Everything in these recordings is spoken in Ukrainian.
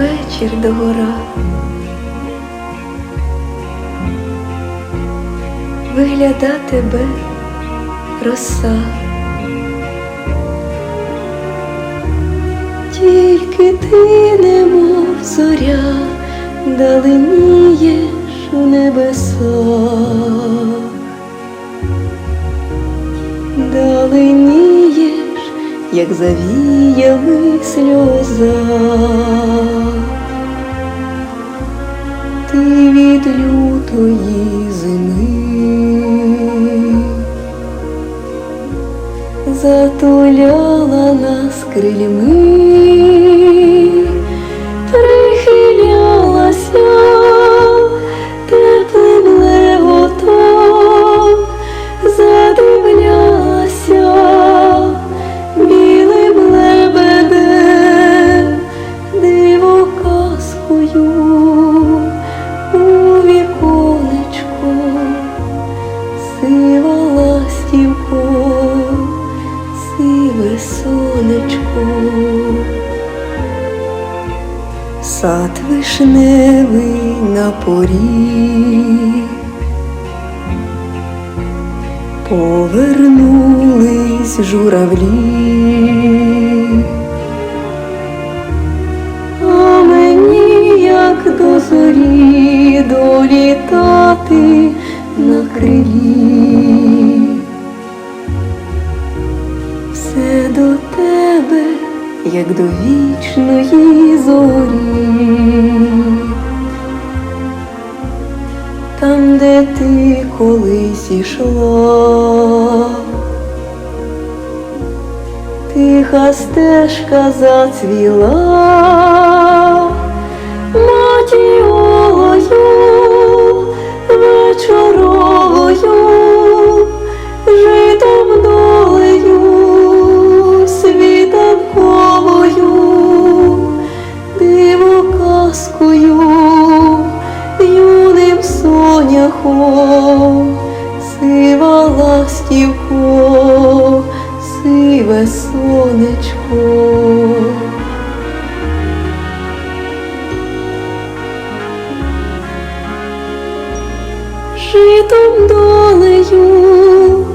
вечір догора. Вигляда тебе роса. Тільки ти, немов зоря, даленієш у небесах, даленієш, як завіями сльоза. Від лютої зими. Затуляла нас крильми, сад вишневий на поріг. Повернулись журавлі, як до вічної зорі. Там, де ти колись ішла, тиха стежка зацвіла, соняхом, сива ластівко, сиве сонечко. Житом долею,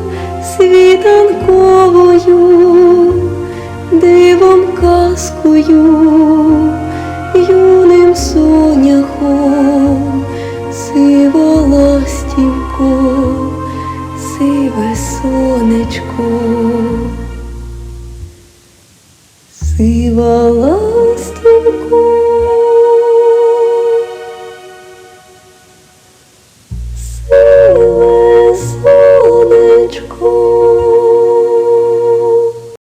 світанковою, дивом казкою, юним соняхом, сиве сонечко, сива ластівко.